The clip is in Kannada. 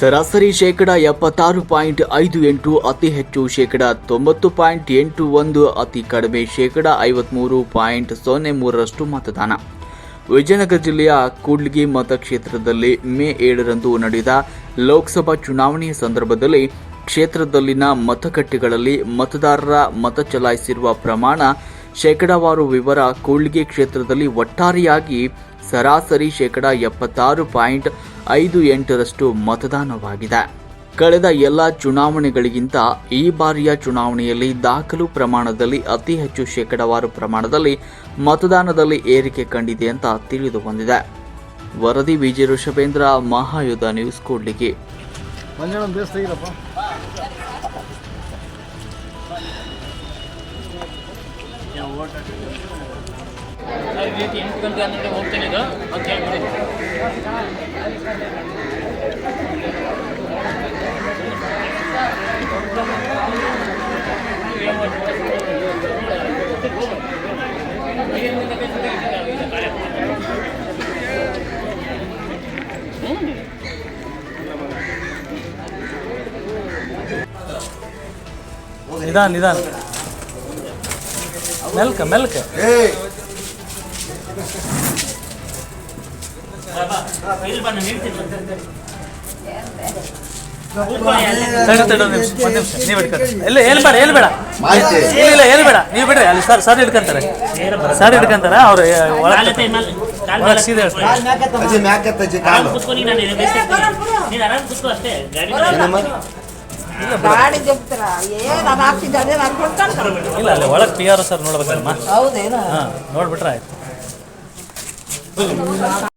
ಸರಾಸರಿ ಶೇಕಡ ಎಪ್ಪತ್ತಾರು ಪಾಯಿಂಟ್ ಐದು ಎಂಟು ಅತಿ ಹೆಚ್ಚು, ಶೇಕಡ ತೊಂಬತ್ತು ಪಾಯಿಂಟ್ ಎಂಟು ಒಂದು ಅತಿ ಕಡಿಮೆ, ಶೇಕಡ ಐವತ್ಮೂರು ಪಾಯಿಂಟ್ ಸೊನ್ನೆ ಮೂರರಷ್ಟು ಮತದಾನ. ವಿಜಯನಗರ ಜಿಲ್ಲೆಯ ಕೂಡ್ಲಿಗಿ ಮತಕ್ಷೇತ್ರದಲ್ಲಿ ಮೇ ಏಳರಂದು ನಡೆದ ಲೋಕಸಭಾ ಚುನಾವಣೆಯ ಸಂದರ್ಭದಲ್ಲಿ ಕ್ಷೇತ್ರದಲ್ಲಿನ ಮತಗಟ್ಟೆಗಳಲ್ಲಿ ಮತದಾರರ ಮತ ಚಲಾಯಿಸಿರುವ ಪ್ರಮಾಣ ಶೇಕಡಾವಾರು ವಿವರ ಕೂಳ್ಗೆ ಕ್ಷೇತ್ರದಲ್ಲಿ ಒಟ್ಟಾರೆಯಾಗಿ ಸರಾಸರಿ ಶೇಕಡ ಎಪ್ಪತ್ತಾರು ಪಾಯಿಂಟ್ ಐದು ಎಂಟರಷ್ಟು ಮತದಾನವಾಗಿದೆ. ಕಳೆದ ಎಲ್ಲ ಚುನಾವಣೆಗಳಿಗಿಂತ ಈ ಬಾರಿಯ ಚುನಾವಣೆಯಲ್ಲಿ ದಾಖಲು ಪ್ರಮಾಣದಲ್ಲಿ ಅತಿ ಹೆಚ್ಚು ಶೇಕಡಾವಾರು ಪ್ರಮಾಣದಲ್ಲಿ ಮತದಾನದಲ್ಲಿ ಏರಿಕೆ ಕಂಡಿದೆ ಅಂತ ತಿಳಿದು ಬಂದಿದೆ. ವರದಿ ವಿಜಯ ಋಷಭೇಂದ್ರ, ಮಹಾಯುಧ ನ್ಯೂಸ್ ಕೂಡ್ಲಿಗಿ. ಇವತ್ತು ಎಂಟು ಗಂಟೆ ಹನ್ನೆರಡು ಹೋಗ್ತೇನೆ ಇದು ಅಂತ ಹೇಳ್ಬಿಡಿ ನಿಧಾನ ನಿಧಾನ ಮೆಲ್ಕ ಮೆಲ್ಕ ಇಲ್ಲಿ ಬನ್ನಿ ನಿಲ್ತೀನಿ ತಡಿ ತಡಿ ಒಂದು ನಿಮಿಷ ಒಂದು ಮೆಲ್ಕ ನೀವು ಹಿಡ್ಕೊಂಡ್ರೆ ಇಲ್ಲ ಏನು ಬೇಡ ಏನು ಬೇಡ. ಇಲ್ಲ ಇಲ್ಲ ಏನು ಬೇಡ. ನೀವು ಬಿಡ್ರಿ ಅಲ್ಲಿ ಸರ್ ಸರ್ ಹಿಡ್ಕೊಂತಾರೆ. ಸರ್ ಹಿಡ್ಕೊಂತಾರ ಅವ್ರು ಒಳಗೆ ಒಳಗೆ ಸೀದಾ ಹೇಳ್ತಾರೆ. ನಾನು ಗಾಡಿ ಏನ್ ಅದು ಹಾಕ್ತಿದ್ದಾರೆ ನಾನು ಕೊಡ್ತಾನೆ ಇಲ್ಲ ಅಲ್ಲಿ ಒಳಗೆ ಪಿ ಆರ್ ಸರ್ ನೋಡ್ಬೇಕಲ್ಲಮ್ಮ? ಹೌದೇನು? ಹಾಂ ನೋಡ್ಬಿಟ್ರೆ ಆಯ್ತು.